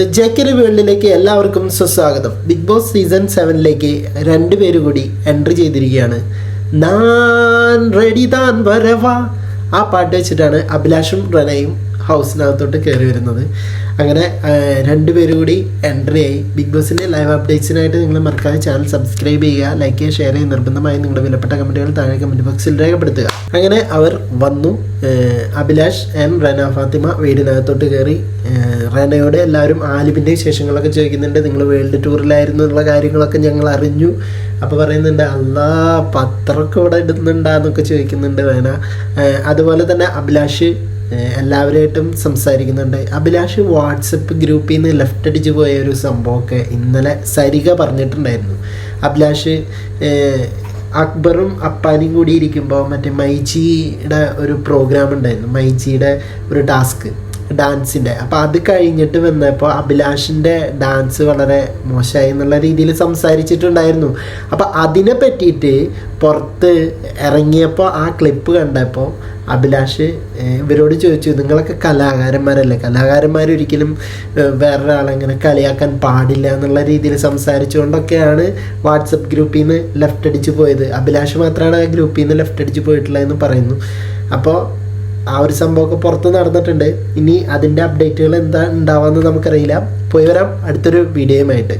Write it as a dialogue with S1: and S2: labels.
S1: ജേക്കറി വേൾഡിലേക്ക് എല്ലാവർക്കും സുസ്വാഗതം. ബിഗ് ബോസ് സീസൺ സെവനിലേക്ക് രണ്ടുപേര് കൂടി എൻട്രി ചെയ്തിരിക്കുകയാണ്. നാൻ റെഡി താൻ വരവാ. ആ പാട്ട് വെച്ചിട്ടാണ് അഭിലാഷും റനയും ഹൗസിനകത്തോട്ട് കയറി വരുന്നത്. അങ്ങനെ രണ്ടുപേരും കൂടി എൻട്രി ആയി. ബിഗ് ബോസിന്റെ ലൈവ് അപ്ഡേറ്റ്സിനായിട്ട് നിങ്ങൾ മറക്കാതെ ചാനൽ സബ്സ്ക്രൈബ് ചെയ്യുക ലൈക്ക് ചെയ്യുക ഷെയർ ചെയ്യുക. നിർബന്ധമായി നിങ്ങളുടെ വിലപ്പെട്ട കമന്റുകൾ താഴെ കമന്റ് ബോക്സിൽ രേഖപ്പെടുത്തുക. അങ്ങനെ അവർ വന്നു. അഭിലാഷ് ആൻഡ് റന ഫാത്തിമ വീടിനകത്തോട്ട് കയറി റനയോട് എല്ലാവരും ആലിബിന്റെ വിശേഷങ്ങളൊക്കെ ചോദിക്കുന്നുണ്ട്. നിങ്ങൾ വേൾഡ് ടൂറിലായിരുന്നു എന്നുള്ള കാര്യങ്ങളൊക്കെ ഞങ്ങൾ അറിഞ്ഞു. അപ്പോൾ പറയുന്നുണ്ട് അല്ലാ പത്രമൊക്കെ ഇവിടെ ഇടുന്നുണ്ടാന്നൊക്കെ ചോദിക്കുന്നുണ്ട് റന. അതുപോലെ തന്നെ അഭിലാഷ് എല്ലാവരുമായിട്ടും സംസാരിക്കുന്നുണ്ട്. അഭിലാഷ് വാട്സപ്പ് ഗ്രൂപ്പിൽ നിന്ന് ലെഫ്റ്റ് അടിച്ച് പോയ ഒരു സംഭവമൊക്കെ ഇന്നലെ സരിക പറഞ്ഞിട്ടുണ്ടായിരുന്നു. അഭിലാഷ് അക്ബറും അപ്പാനും കൂടി ഇരിക്കുമ്പോൾ മറ്റേ മൈജിയുടെ ഒരു പ്രോഗ്രാം ഉണ്ടായിരുന്നു. മൈജിയുടെ ഒരു ടാസ്ക് ഡാൻസിന്റെ. അപ്പോൾ അത് കഴിഞ്ഞിട്ട് വന്നപ്പോൾ അഭിലാഷിന്റെ ഡാൻസ് വളരെ മോശമായി എന്നുള്ള രീതിയിൽ സംസാരിച്ചിട്ടുണ്ടായിരുന്നു. അപ്പോൾ അതിനെ പറ്റിയിട്ട് പുറത്ത് ഇറങ്ങിയപ്പോൾ ആ ക്ലിപ്പ് കണ്ടപ്പോൾ അഭിലാഷ് ഇവരോട് ചോദിച്ചു നിങ്ങളൊക്കെ കലാകാരന്മാരല്ലേ? കലാകാരന്മാർ ഒരിക്കലും വേറൊരാളെങ്ങനെ വേറൊരാളെ കളിയാക്കാൻ പാടില്ല എന്നുള്ള രീതിയിൽ സംസാരിച്ചുകൊണ്ടൊക്കെയാണ് വാട്സപ്പ് ഗ്രൂപ്പിൽ നിന്ന് ലെഫ്റ്റ് അടിച്ച് പോയത്. അഭിലാഷ് മാത്രമാണ് ആ ഗ്രൂപ്പിൽ നിന്ന് ലെഫ്റ്റ് അടിച്ച് പോയിട്ടുള്ളതെന്ന് പറയുന്നു. അപ്പോൾ ആ ഒരു സംഭവമൊക്കെ പുറത്ത് നടന്നിട്ടുണ്ട്. ഇനി അതിന്റെ അപ്ഡേറ്റുകൾ എന്താ ഉണ്ടാവാന്ന് നമുക്കറിയില്ല. പോയി വരാം. അടുത്തൊരു വീഡിയോയുമായിട്ട്